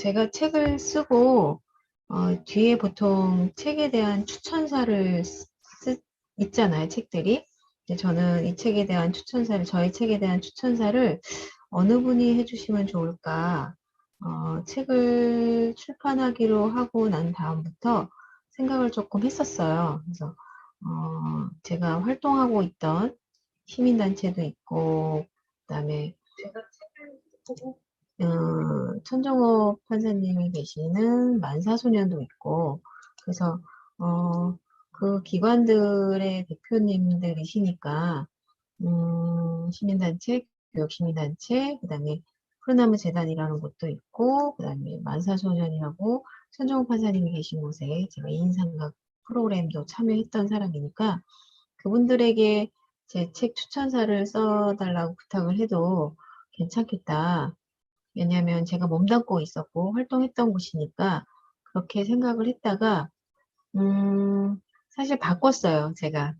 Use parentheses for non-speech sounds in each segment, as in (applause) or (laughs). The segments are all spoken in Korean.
제가 책을 쓰고 어, 뒤에 보통 책에 대한 추천사를 쓰, 있잖아요, 책들이. 저는 이 책에 대한 추천사를, 저희 책에 대한 추천사를 어느 분이 해주시면 좋을까? 어, 책을 출판하기로 하고 난 다음부터 생각을 조금 했었어요. 그래서 어, 제가 활동하고 있던 시민단체도 있고, 그다음에 제가 책을 어, 천정옥 판사님이 계시는 만사소년도 있고, 그래서, 어, 그 기관들의 대표님들이시니까, 음, 시민단체, 교육시민단체, 그 다음에 푸른나무 재단이라는 곳도 있고, 그 다음에 만사소년이라고 천정옥 판사님이 계신 곳에 제가 이인삼각 프로그램도 참여했던 사람이니까, 그분들에게 제 책 추천사를 써달라고 부탁을 해도 괜찮겠다. 왜냐하면 제가 몸담고 있었고 활동했던 곳이니까 그렇게 생각을 했다가 음, 사실 바꿨어요. 제가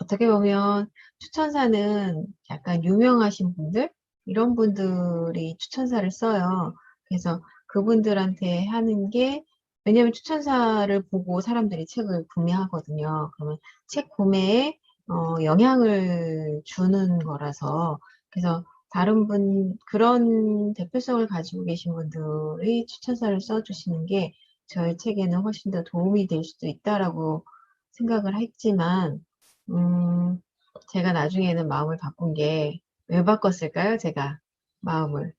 어떻게 보면 추천사는 약간 유명하신 분들 이런 분들이 추천사를 써요. 그래서 그분들한테 하는 게 왜냐하면 추천사를 보고 사람들이 책을 구매하거든요. 그러면 책 구매에 어, 영향을 주는 거라서 그래서 다른 분, 그런 대표성을 가지고 계신 분들이 추천사를 써주시는 게 저희 책에는 훨씬 더 도움이 될 수도 있다라고 생각을 했지만, 음, 제가 나중에는 마음을 바꾼 게, 왜 바꿨을까요? 제가 마음을.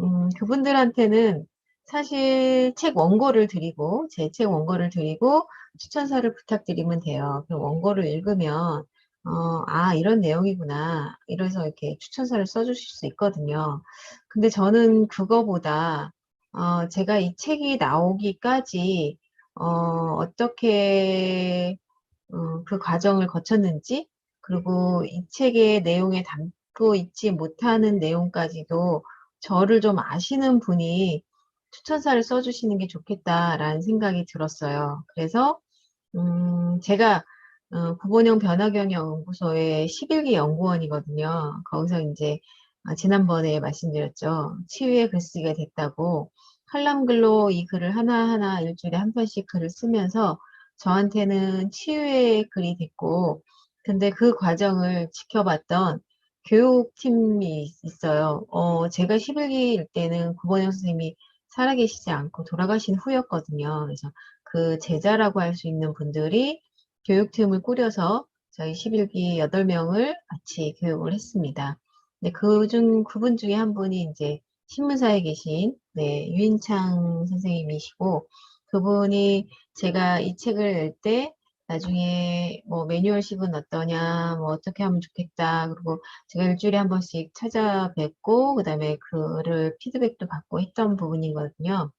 음, 그분들한테는 사실 책 원고를 드리고, 제 책 원고를 드리고, 추천사를 부탁드리면 돼요. 그 원고를 읽으면, 어, 아, 이런 내용이구나. 이래서 이렇게 추천사를 써주실 수 있거든요. 근데 저는 그거보다, 어, 제가 이 책이 나오기까지, 어, 어떻게, 어, 그 과정을 거쳤는지, 그리고 이 책의 내용에 담고 있지 못하는 내용까지도 저를 좀 아시는 분이 추천사를 써주시는 게 좋겠다라는 생각이 들었어요. 그래서, 음, 제가 어, 구본영 변화경영 연구소의 11기 연구원이거든요. 거기서 이제 아, 지난번에 말씀드렸죠. 치유의 글쓰기가 됐다고 칼럼글로 이 글을 하나하나 일주일에 한 편씩 글을 쓰면서 저한테는 치유의 글이 됐고 근데 그 과정을 지켜봤던 교육팀이 있어요. 어, 제가 11기일 때는 구본영 선생님이 살아계시지 않고 돌아가신 후였거든요. 그래서 그 제자라고 할 수 있는 분들이 교육팀을 꾸려서 저희 11기 8명을 같이 교육을 했습니다. 네, 그중 그분 중에 한 분이 이제 신문사에 계신 네, 유인창 선생님이시고 그분이 제가 이 책을 낼 때 나중에 뭐 매뉴얼식은 어떠냐, 뭐 어떻게 하면 좋겠다. 그리고 제가 일주일에 한 번씩 찾아뵙고 그다음에 그를 피드백도 받고 했던 부분이거든요.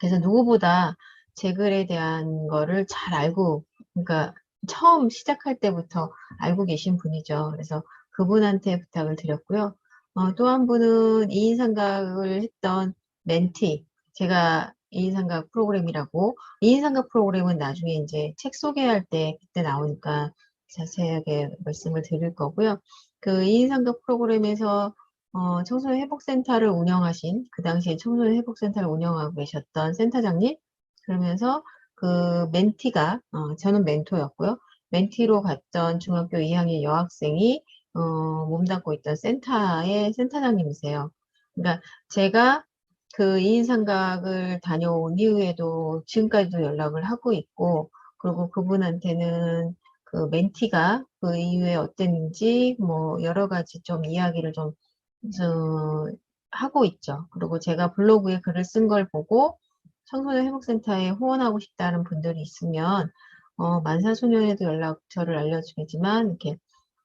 그래서 누구보다 제 글에 대한 거를 잘 알고 그러니까 처음 시작할 때부터 알고 계신 분이죠. 그래서 그분한테 부탁을 드렸고요. 어, 또 한 분은 2인 삼각을 했던 멘티, 제가 2인 삼각 프로그램이라고 2인 삼각 프로그램은 나중에 이제 책 소개할 때 그때 나오니까 자세하게 말씀을 드릴 거고요. 그 2인 삼각 프로그램에서 어, 청소년 회복센터를 운영하신 그 당시에 청소년 회복센터를 운영하고 계셨던 센터장님 그러면서 그 멘티가 어, 저는 멘토였고요. 멘티로 갔던 중학교 2학년 여학생이 어, 몸담고 있던 센터의 센터장님이세요. 그러니까 제가 그 2인 삼각을 다녀온 이후에도 지금까지도 연락을 하고 있고 그리고 그분한테는 그 멘티가 그 이후에 어땠는지 뭐 여러 가지 좀 이야기를 좀, 좀 하고 있죠. 그리고 제가 블로그에 글을 쓴 걸 보고 청소년 회복센터에 후원하고 싶다는 분들이 있으면 어, 만사소년에도 연락처를 알려주겠지만 이렇게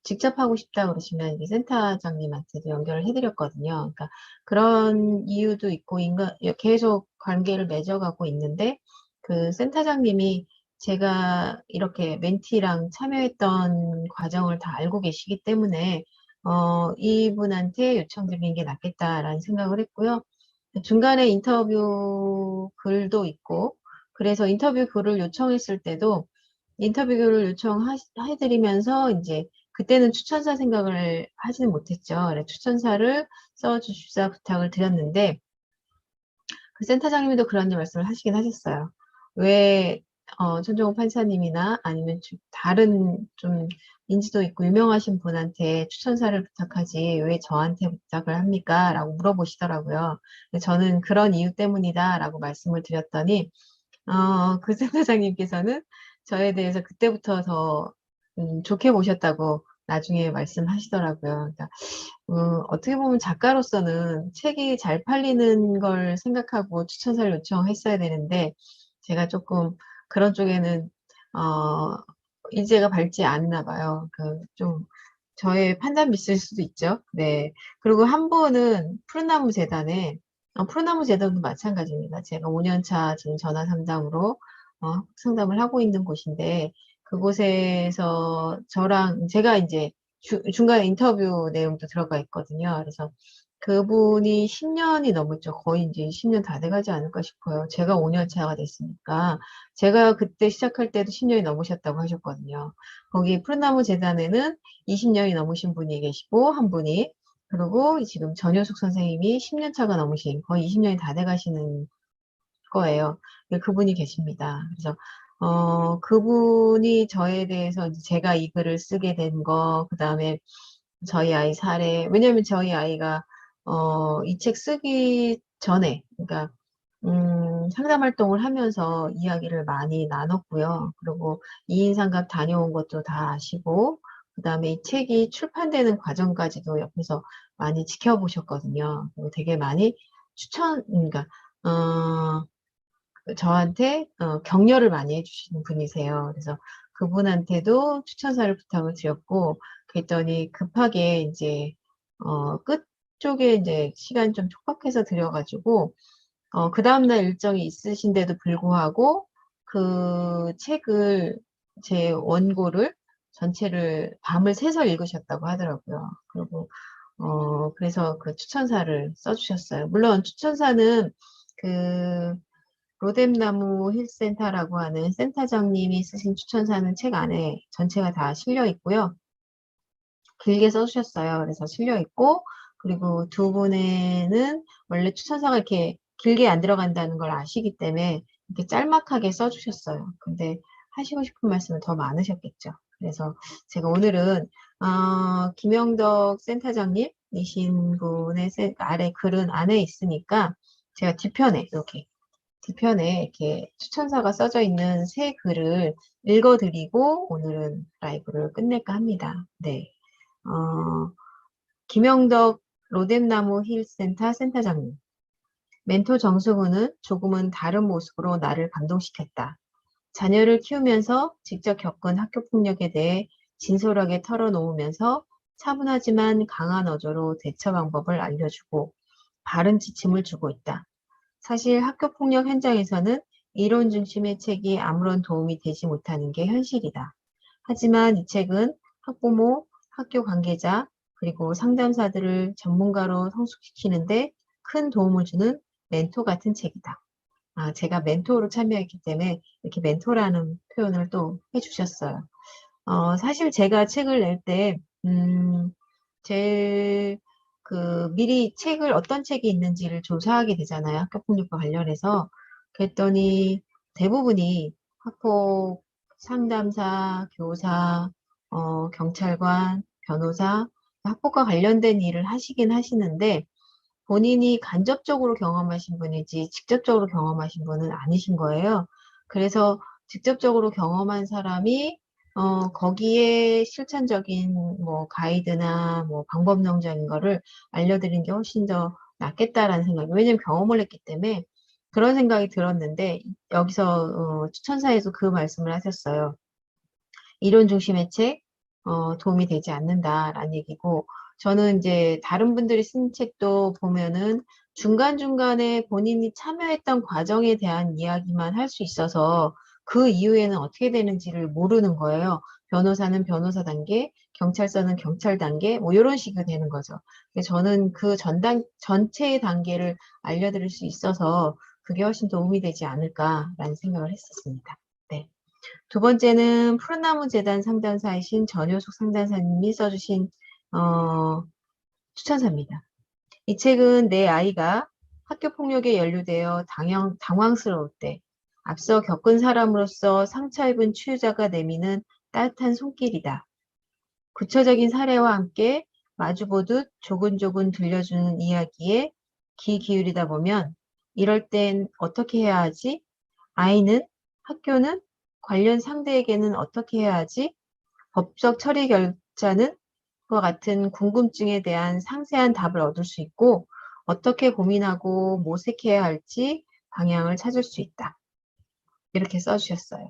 직접 하고 싶다 그러시면 이제 센터장님한테도 연결을 해드렸거든요. 그러니까 그런 이유도 있고 인간 계속 관계를 맺어가고 있는데 그 센터장님이 제가 이렇게 멘티랑 참여했던 과정을 다 알고 계시기 때문에 어, 이분한테 요청드리는 게 낫겠다라는 생각을 했고요. 중간에 인터뷰 글도 있고 그래서 인터뷰 글을 요청했을 때도 인터뷰 글을 요청해드리면서 이제 그때는 추천사 생각을 하지는 못했죠. 추천사를 써주십사 부탁을 드렸는데 그 센터장님도 그런 말씀을 하시긴 하셨어요. 왜 어, 천정호 판사님이나 아니면 좀 다른 좀 인지도 있고 유명하신 분한테 추천사를 부탁하지 왜 저한테 부탁을 합니까? 라고 물어보시더라고요. 저는 그런 이유 때문이다 라고 말씀을 드렸더니 어, (laughs) 그 센터장님께서는 저에 대해서 그때부터 더 음, 좋게 보셨다고 나중에 말씀하시더라고요. 그러니까 어, 어떻게 보면 작가로서는 책이 잘 팔리는 걸 생각하고 추천사를 요청했어야 되는데 제가 조금 그런 쪽에는 어, 인재가 밝지 않나 봐요. 그 좀 저의 판단 미스일 수도 있죠. 네. 그리고 한 분은 푸른나무 재단에 어, 푸른나무 재단도 마찬가지입니다. 제가 5년차 지금 전화 상담으로 어, 상담을 하고 있는 곳인데 그곳에서 저랑 제가 이제 주- 중간에 인터뷰 내용도 들어가 있거든요. 그래서 그분이 10년이 넘었죠. 거의 이제 10년 다 돼가지 않을까 싶어요. 제가 5년 차가 됐으니까. 제가 그때 시작할 때도 10년이 넘으셨다고 하셨거든요. 거기 푸른나무 재단에는 20년이 넘으신 분이 계시고, 한 분이. 그리고 지금 전효숙 선생님이 10년 차가 넘으신, 거의 20년이 다 돼가시는 거예요. 네, 그분이 계십니다. 그래서 어, 그분이 저에 대해서 제가 이 글을 쓰게 된 거, 그 다음에 저희 아이 사례, 왜냐면 저희 아이가, 어, 이 책 쓰기 전에, 그러니까, 음, 상담 활동을 하면서 이야기를 많이 나눴고요. 그리고 이인상갑 다녀온 것도 다 아시고, 그 다음에 이 책이 출판되는 과정까지도 옆에서 많이 지켜보셨거든요. 그리고 되게 많이 추천, 그러니까, 어, 저한테 어, 격려를 많이 해주시는 분이세요. 그래서 그분한테도 추천사를 부탁을 드렸고, 그랬더니 급하게 이제 어, 끝 쪽에 이제 시간 좀 촉박해서 드려가지고, 어, 그 다음날 일정이 있으신데도 불구하고 그 책을 제 원고를 전체를 밤을 새서 읽으셨다고 하더라고요. 그리고 어, 그래서 그 추천사를 써주셨어요. 물론 추천사는 그 로뎀나무 힐센터라고 하는 센터장님이 쓰신 추천사는 책 안에 전체가 다 실려 있고요. 길게 써주셨어요. 그래서 실려 있고, 그리고 두 분에는 원래 추천사가 이렇게 길게 안 들어간다는 걸 아시기 때문에 이렇게 짤막하게 써주셨어요. 근데 하시고 싶은 말씀은 더 많으셨겠죠. 그래서 제가 오늘은 어, 김영덕 센터장님이신 분의 센- 아래 글은 안에 있으니까 제가 뒤편에 이렇게 뒤편에 이렇게 추천사가 써져 있는 새 글을 읽어드리고 오늘은 라이브를 끝낼까 합니다. 네. 어, 김영덕 로뎀나무 힐센터 센터장님. 멘토 정승우는 조금은 다른 모습으로 나를 감동시켰다. 자녀를 키우면서 직접 겪은 학교폭력에 대해 진솔하게 털어놓으면서 차분하지만 강한 어조로 대처 방법을 알려주고 바른 지침을 주고 있다. 사실 학교폭력 현장에서는 이론 중심의 책이 아무런 도움이 되지 못하는 게 현실이다. 하지만 이 책은 학부모, 학교 관계자, 그리고 상담사들을 전문가로 성숙시키는데 큰 도움을 주는 멘토 같은 책이다. 아, 제가 멘토로 참여했기 때문에 이렇게 멘토라는 표현을 또 해주셨어요. 어, 사실 제가 책을 낼 때, 음, 제일 그 미리 책을 어떤 책이 있는지를 조사하게 되잖아요. 학교폭력과 관련해서. 그랬더니 대부분이 학폭 상담사, 교사, 어, 경찰관, 변호사, 학폭과 관련된 일을 하시긴 하시는데 본인이 간접적으로 경험하신 분이지 직접적으로 경험하신 분은 아니신 거예요. 그래서 직접적으로 경험한 사람이 어, 거기에 실천적인 뭐 가이드나 뭐 방법론적인 거를 알려드리는 게 훨씬 더 낫겠다라는 생각이, 왜냐면 경험을 했기 때문에 그런 생각이 들었는데, 여기서 어, 추천사에서 그 말씀을 하셨어요. 이론 중심의 책, 어, 도움이 되지 않는다라는 얘기고, 저는 이제 다른 분들이 쓴 책도 보면은 중간중간에 본인이 참여했던 과정에 대한 이야기만 할 수 있어서 그 이후에는 어떻게 되는지를 모르는 거예요. 변호사는 변호사 단계, 경찰서는 경찰 단계, 뭐 이런 식이 되는 거죠. 저는 그 전단, 전체의 단계를 알려드릴 수 있어서 그게 훨씬 도움이 되지 않을까라는 생각을 했었습니다. 네. 두 번째는 푸른나무 재단 상담사이신 전효숙 상담사님이 써주신 어, 추천사입니다. 이 책은 내 아이가 학교 폭력에 연루되어 당황, 당황스러울 때, 앞서 겪은 사람으로서 상처 입은 치유자가 내미는 따뜻한 손길이다. 구체적인 사례와 함께 마주보듯 조근조근 들려주는 이야기에 귀 기울이다 보면 이럴 땐 어떻게 해야 하지? 아이는, 학교는, 관련 상대에게는 어떻게 해야 하지? 법적 처리 결자는 과 같은 궁금증에 대한 상세한 답을 얻을 수 있고 어떻게 고민하고 모색해야 할지 방향을 찾을 수 있다. 이렇게 써주셨어요.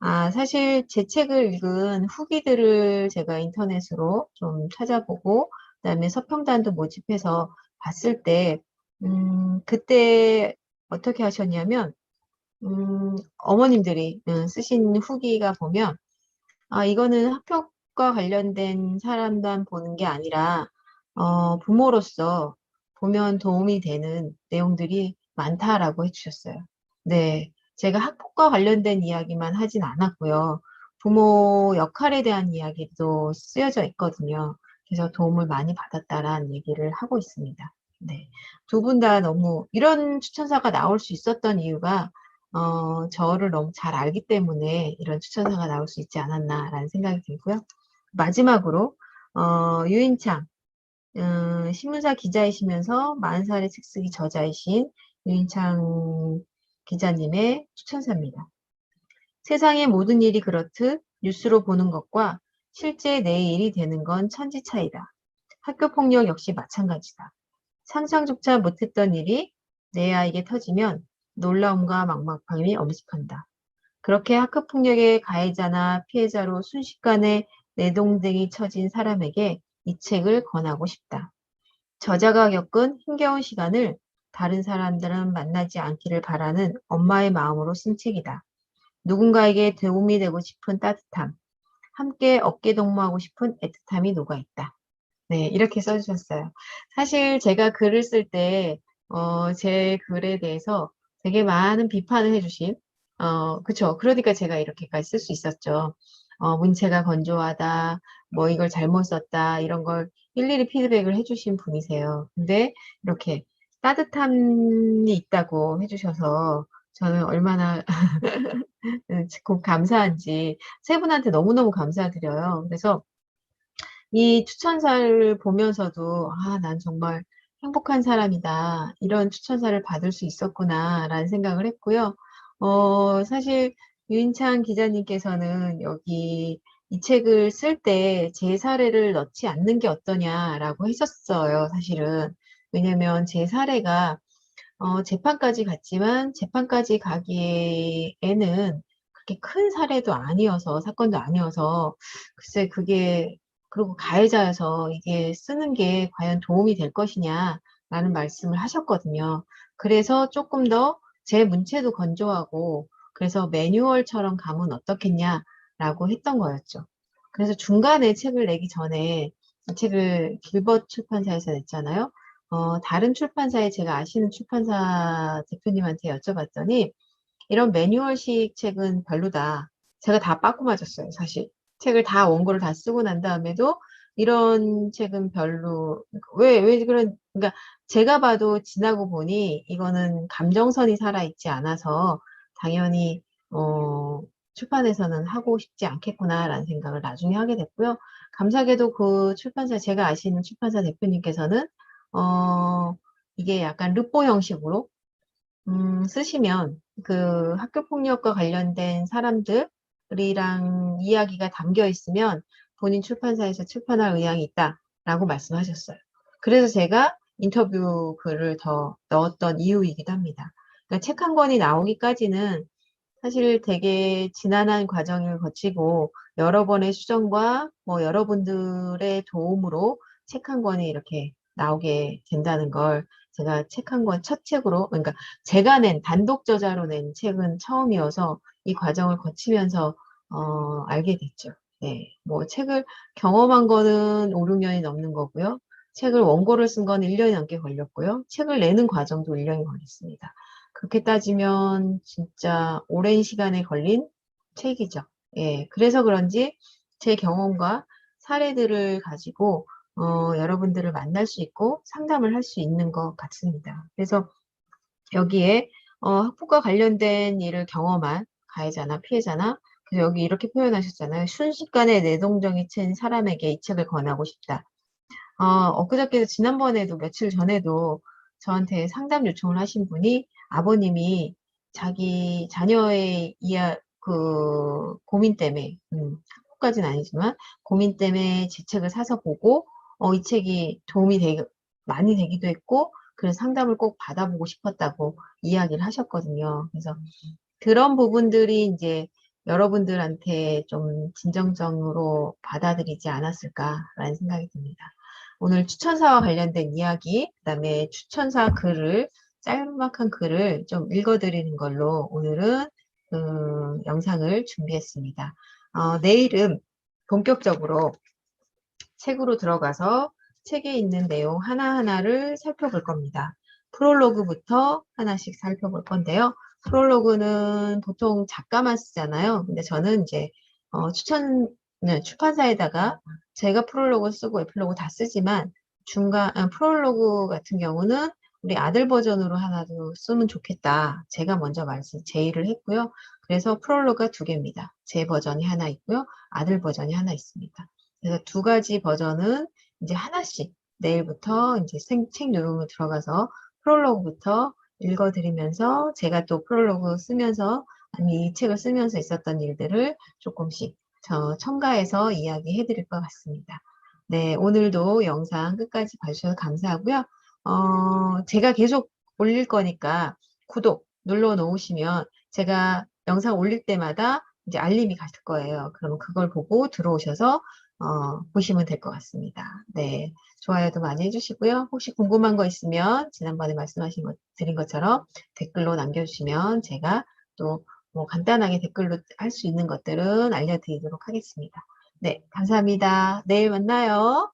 아, 사실 제 책을 읽은 후기들을 제가 인터넷으로 좀 찾아보고 그다음에 서평단도 모집해서 봤을 때 음, 그때 어떻게 하셨냐면 음, 어머님들이 음, 쓰신 후기가 보면 아, 이거는 학교과 관련된 사람만 보는 게 아니라 어, 부모로서 보면 도움이 되는 내용들이 많다라고 해주셨어요. 네, 제가 학폭과 관련된 이야기만 하진 않았고요. 부모 역할에 대한 이야기도 쓰여져 있거든요. 그래서 도움을 많이 받았다라는 얘기를 하고 있습니다. 네, 두 분 다 너무 이런 추천사가 나올 수 있었던 이유가 어, 저를 너무 잘 알기 때문에 이런 추천사가 나올 수 있지 않았나라는 생각이 들고요. 마지막으로 어, 유인창 음, 신문사 기자이시면서 40살의 책 쓰기 저자이신 유인창 기자님의 추천사입니다. 세상의 모든 일이 그렇듯 뉴스로 보는 것과 실제 내 일이 되는 건 천지 차이다. 학교 폭력 역시 마찬가지다. 상상조차 못했던 일이 내 아이에게 터지면 놀라움과 막막함이 엄습한다. 그렇게 학교 폭력의 가해자나 피해자로 순식간에 내 동댕이 쳐진 사람에게 이 책을 권하고 싶다. 저자가 겪은 힘겨운 시간을 다른 사람들은 만나지 않기를 바라는 엄마의 마음으로 쓴 책이다. 누군가에게 도움이 되고 싶은 따뜻함, 함께 어깨 동무하고 싶은 애틋함이 녹아있다. 네, 이렇게 써주셨어요. 사실 제가 글을 쓸 때, 어, 제 글에 대해서 되게 많은 비판을 해주신, 어, 그쵸. 그러니까 제가 이렇게까지 쓸 수 있었죠. 어, 문체가 건조하다, 뭐 이걸 잘못 썼다, 이런 걸 일일이 피드백을 해주신 분이세요. 근데 이렇게 따뜻함이 있다고 해주셔서 저는 얼마나 (laughs) 곧 감사한지 세 분한테 너무너무 감사드려요. 그래서 이 추천사를 보면서도 아, 난 정말 행복한 사람이다. 이런 추천사를 받을 수 있었구나. 라는 생각을 했고요. 어, 사실 유인창 기자님께서는 여기 이 책을 쓸 때 제 사례를 넣지 않는 게 어떠냐라고 하셨어요. 사실은. 왜냐면 제 사례가 어, 재판까지 갔지만 재판까지 가기에는 그렇게 큰 사례도 아니어서 사건도 아니어서 글쎄 그게 그리고 가해자여서 이게 쓰는 게 과연 도움이 될 것이냐라는 말씀을 하셨거든요. 그래서 조금 더 제 문체도 건조하고 그래서 매뉴얼처럼 가면 어떻겠냐라고 했던 거였죠. 그래서 중간에 책을 내기 전에 이 책을 길벗 출판사에서 냈잖아요. 어, 다른 출판사에 제가 아시는 출판사 대표님한테 여쭤봤더니 이런 매뉴얼식 책은 별로다. 제가 다 빠꾸 맞았어요, 사실. 책을 다 원고를 다 쓰고 난 다음에도 이런 책은 별로 왜 왜 그런 그러니까 제가 봐도 지나고 보니 이거는 감정선이 살아 있지 않아서 당연히 어 출판에서는 하고 싶지 않겠구나라는 생각을 나중에 하게 됐고요. 감사하게도 그 출판사 제가 아시는 출판사 대표님께서는 어 이게 약간 르포 형식으로 음, 쓰시면 그 학교 폭력과 관련된 사람들 이랑 이야기가 담겨 있으면 본인 출판사에서 출판할 의향이 있다라고 말씀하셨어요. 그래서 제가 인터뷰 글을 더 넣었던 이유이기도 합니다. 그러니까 책 한 권이 나오기까지는 사실 되게 지난한 과정을 거치고 여러 번의 수정과 뭐 여러분들의 도움으로 책 한 권이 이렇게 나오게 된다는 걸 제가 책 한 권 첫 책으로 그러니까 제가 낸 단독 저자로 낸 책은 처음이어서 이 과정을 거치면서 어, 알게 됐죠. 네, 뭐 책을 경험한 거는 5, 6년이 넘는 거고요. 책을 원고를 쓴 건 1년이 넘게 걸렸고요. 책을 내는 과정도 1년이 걸렸습니다. 그렇게 따지면 진짜 오랜 시간에 걸린 책이죠. 예, 그래서 그런지 제 경험과 사례들을 가지고 어, 여러분들을 만날 수 있고 상담을 할 수 있는 것 같습니다. 그래서 여기에 어, 학폭과 관련된 일을 경험한 가해자나 피해자나 그래서 여기 이렇게 표현하셨잖아요. 순식간에 내동정이 친 사람에게 이 책을 권하고 싶다. 어, 엊그저께 지난번에도 며칠 전에도 저한테 상담 요청을 하신 분이 아버님이 자기 자녀의 이야 그 고민 때문에 음, 학폭까지는 아니지만 고민 때문에 제 책을 사서 보고 어, 이 책이 도움이 되기 많이 되기도 했고 그래서 상담을 꼭 받아보고 싶었다고 이야기를 하셨거든요. 그래서 그런 부분들이 이제 여러분들한테 좀 진정성으로 받아들이지 않았을까라는 생각이 듭니다. 오늘 추천사와 관련된 이야기, 그 다음에 추천사 글을, 짤막한 글을 좀 읽어드리는 걸로 오늘은 그 영상을 준비했습니다. 어, 내일은 본격적으로 책으로 들어가서 책에 있는 내용 하나하나를 살펴볼 겁니다. 프롤로그부터 하나씩 살펴볼 건데요. 프롤로그는 보통 작가만 쓰잖아요. 근데 저는 이제 어, 추천 네, 출판사에다가 제가 프롤로그 쓰고 에필로그 다 쓰지만 중간 아, 프롤로그 같은 경우는 우리 아들 버전으로 하나도 쓰면 좋겠다. 제가 먼저 말씀 제의를 했고요. 그래서 프롤로그가 두 개입니다. 제 버전이 하나 있고요. 아들 버전이 하나 있습니다. 그래서 두 가지 버전은 이제 하나씩 내일부터 이제 생- 책 요금을 들어가서 프롤로그부터 읽어드리면서 제가 또 프롤로그 쓰면서 아니 이 책을 쓰면서 있었던 일들을 조금씩 저 첨가해서 이야기해 드릴 것 같습니다. 네, 오늘도 영상 끝까지 봐주셔서 감사하고요. 어, 제가 계속 올릴 거니까 구독 눌러 놓으시면 제가 영상 올릴 때마다 이제 알림이 갈 거예요. 그러면 그걸 보고 들어오셔서 어, 보시면 될 것 같습니다. 네, 좋아요도 많이 해주시고요. 혹시 궁금한 거 있으면 지난번에 말씀하신 것 드린 것처럼 댓글로 남겨주시면 제가 또 뭐 간단하게 댓글로 할 수 있는 것들은 알려드리도록 하겠습니다. 네, 감사합니다. 내일 만나요.